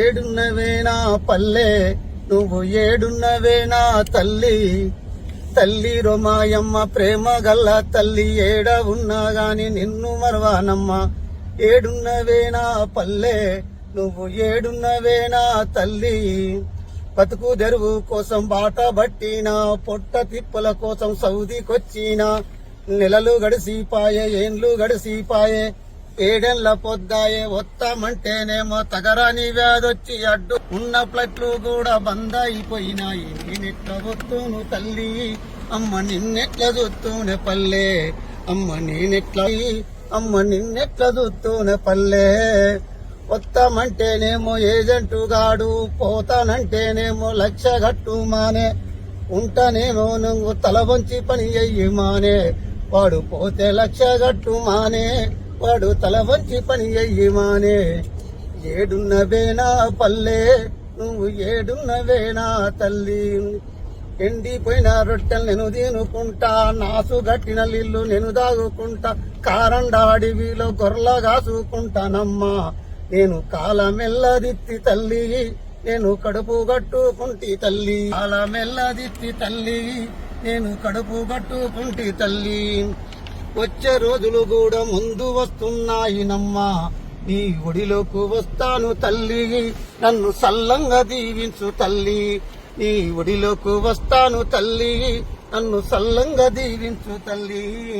ఏడున్నవేనా పల్లె నువ్వు ఏడున్నవేనా తల్లి. తల్లి రొమాయమ్మ ప్రేమ గల్ల తల్లి ఏడ ఉన్నా గాని నిన్ను మరవానమ్మ. ఏడున్నవేనా పల్లె నువ్వు ఏడున్నవేనా తల్లి. బతుకు తెరువు కోసం బాట బట్టినా పొట్ట తిప్పల కోసం సౌదీకొచ్చినా. నెలలు గడిసిపాయే ఏండ్లు గడిసిపాయే ఏడెళ్ళ పొద్దాయే వస్తామంటేనేమో తగరాని వ్యాధొచ్చి అడ్డు ఉన్న ప్లట్లు కూడా బంద్ అయిపోయినాయి నేనెట్ల వస్తును తల్లి? అమ్మ నిన్నెట్ల చూస్తూనే పల్లె? అమ్మ నేనెట్ల అమ్మ నిన్నెట్ల చూస్తూనే పల్లె? వస్తామంటేనేమో ఏజెంటు గాడు పోతానంటేనేమో లక్ష గట్టు మానే ఉంటానేమో నువ్వు తల వంచి పని అయ్యి మానే. వాడు పోతే లక్ష గట్టు మానే వాడు తల వంచి పని అయ్యి మానే. ఏడున్నవేనా పల్లె నువ్వు ఏడున్నవేనా తల్లి. ఎండిపోయిన రొట్టెలు నేను తినుకుంటా నాసు గట్టిన నీళ్ళు నేను దాగుకుంటా కారండాడివిలో గొర్రెల కాసుకుంటానమ్మా నేను కాలమెల్లదిత్తి తల్లి నేను కడుపు గట్టుకుంటి తల్లి. కాలమెల్లదిత్తి తల్లి నేను కడుపు కట్టుకుంటి తల్లి. వచ్చే రోజులు కూడా ముందు వస్తున్నాయి నమ్మా. నీ ఒడిలోకి వస్తాను తల్లి. నన్ను సల్లంగా దీవించు తల్లి. నీ ఒడిలోకి వస్తాను తల్లి. నన్ను సల్లంగా దీవించు తల్లి.